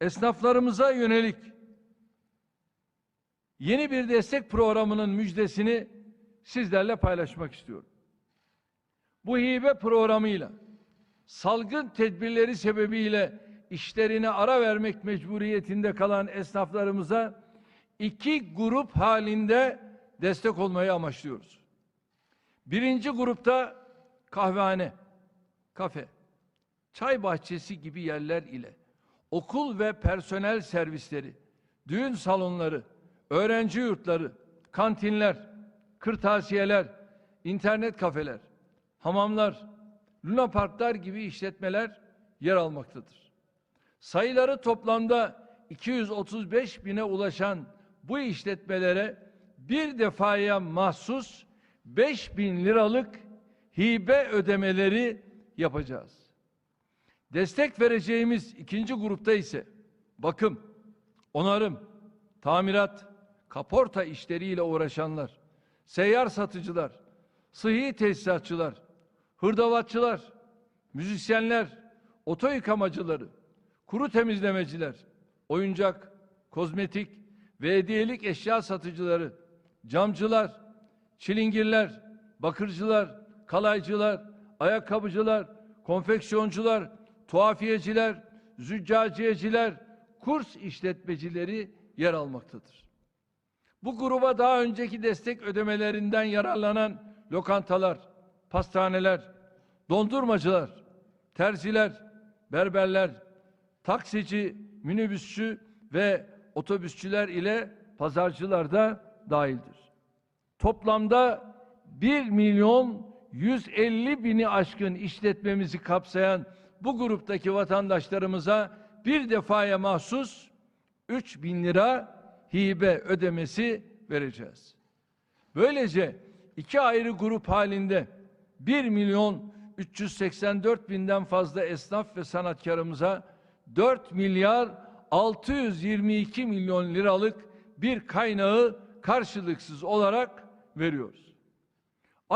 esnaflarımıza yönelik yeni bir destek programının müjdesini sizlerle paylaşmak istiyorum. Bu hibe programıyla salgın tedbirleri sebebiyle işlerine ara vermek mecburiyetinde kalan esnaflarımıza iki grup halinde destek olmayı amaçlıyoruz. Birinci grupta kahvehane, kafe, çay bahçesi gibi yerler ile okul ve personel servisleri, düğün salonları, öğrenci yurtları, kantinler, kırtasiyeler, internet kafeler, hamamlar, lunaparklar gibi işletmeler yer almaktadır. Sayıları toplamda 235 bine ulaşan bu işletmelere bir defaya mahsus 5 bin liralık hibe ödemeleri yapacağız. Destek vereceğimiz ikinci grupta ise bakım, onarım, tamirat, kaporta işleriyle uğraşanlar, seyyar satıcılar, sıhhi tesisatçılar, hırdavatçılar, müzisyenler, oto yıkamacıları, kuru temizlemeciler, oyuncak, kozmetik ve hediyelik eşya satıcıları, camcılar, çilingirler, bakırcılar, kalaycılar, ayakkabıcılar, konfeksiyoncular, tuhafiyeciler, züccaciyeciler, kurs işletmecileri yer almaktadır. Bu gruba daha önceki destek ödemelerinden yararlanan lokantalar, pastaneler, dondurmacılar, terziler, berberler, taksici, minibüsçü ve otobüsçüler ile pazarcılar da dahildir. Toplamda 1 milyon 150 bini aşkın işletmemizi kapsayan bu gruptaki vatandaşlarımıza bir defaya mahsus 3 bin lira hibe ödemesi vereceğiz. Böylece iki ayrı grup halinde 1 milyon 384 binden fazla esnaf ve sanatkarımıza 4 milyar 622 milyon liralık bir kaynağı karşılıksız olarak veriyoruz.